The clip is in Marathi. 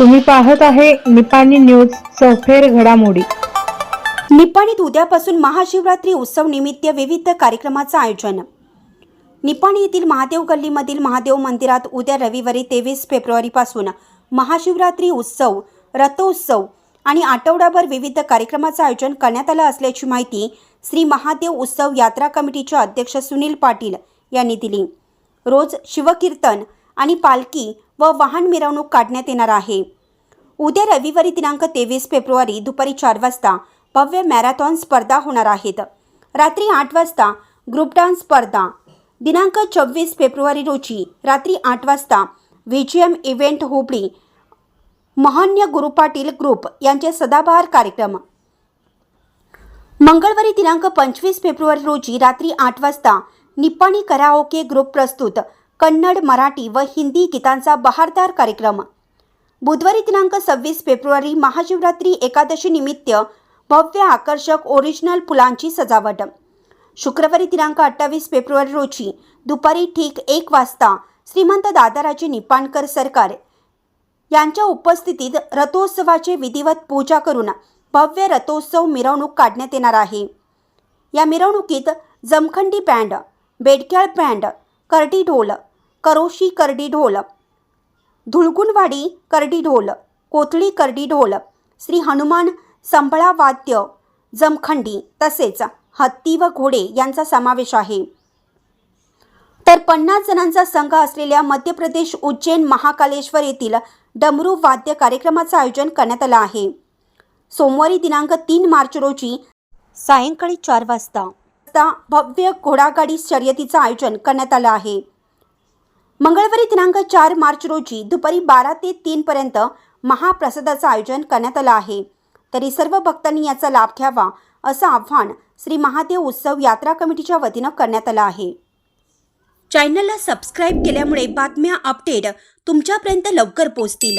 तुम्ही पाहत आहे निपाणी न्यूज चौफेर घडामोडी. निपाणीत उद्यापासून महाशिवरात्री उत्सव निमित्त विविध कार्यक्रमाचं आयोजन. निपाणी येथील महादेव गल्लीमधील महादेव मंदिरात उद्या रविवारी तेवीस फेब्रुवारीपासून महाशिवरात्री उत्सव रथोत्सव आणि आठवडाभर विविध कार्यक्रमाचं आयोजन करण्यात आलं असल्याची माहिती श्री महादेव उत्सव यात्रा कमिटीचे अध्यक्ष सुनील पाटील यांनी दिली. रोज शिवकीर्तन आणि पालखी व वाहन मिरवणूक काढण्यात येणार आहे. उद्या रविवारी दिनांक तेवीस फेब्रुवारी दुपारी चार वाजता भव्य मॅरेथॉन स्पर्धा होणार आहेत. रात्री आठ वाजता ग्रुप डान्स स्पर्धा. दिनांक चोवीस फेब्रुवारी रोजी रात्री आठ वाजता V G M event Hubli महन्य Guru Patil group यांचे सदाबहार कार्यक्रम. मंगळवारी दिनांक पंचवीस फेब्रुवारी रोजी रात्री आठ वाजता निप्पाणी कराओके ग्रुप प्रस्तुत कन्नड मराठी व हिंदी गीतांचा बहारदार कार्यक्रम. बुधवारी दिनांक सव्वीस फेब्रुवारी महाशिवरात्री एकादशी निमित्त भव्य आकर्षक ओरिजिनल फुलांची सजावट. शुक्रवारी दिनांक अठ्ठावीस फेब्रुवारी रोजी दुपारी ठीक एक वाजता श्रीमंत दादाराजे निपाणकर सरकार यांच्या उपस्थितीत रथोत्सवाचे विधिवत पूजा करून भव्य रथोत्सव मिरवणूक काढण्यात येणार आहे. या मिरवणुकीत जमखंडी बँड बेडक्याळ बँड करडी ढोल करोशी करडी ढोल. धुळगुणवाडी करडी ढोल. कोथळी करडी ढोल. श्री हनुमान संभळा वाद्य जमखंडी तसेच हत्ती व घोडे यांचा समावेश आहे. तर पन्नास जणांचा संघ असलेल्या मध्य प्रदेश उज्जैन महाकालेश्वर येथील डमरू वाद्य कार्यक्रमाचं आयोजन करण्यात आलं आहे. सोमवारी दिनांक तीन मार्च रोजी सायंकाळी चार वाजता वाजता भव्य घोडागाडी शर्यतीचं आयोजन करण्यात आलं आहे. मंगळवारी दिनांक चार मार्च रोजी दुपारी बारा ते तीनपर्यंत महाप्रसादाचं आयोजन करण्यात आलं आहे. तरी सर्व भक्तांनी याचा लाभ घ्यावा असं आव्हान श्री महादेव उत्सव यात्रा कमिटीच्या वतीनं करण्यात आलं आहे. चॅनलला सबस्क्राईब केल्यामुळे बातम्या अपडेट तुमच्यापर्यंत लवकर पोहोचतील.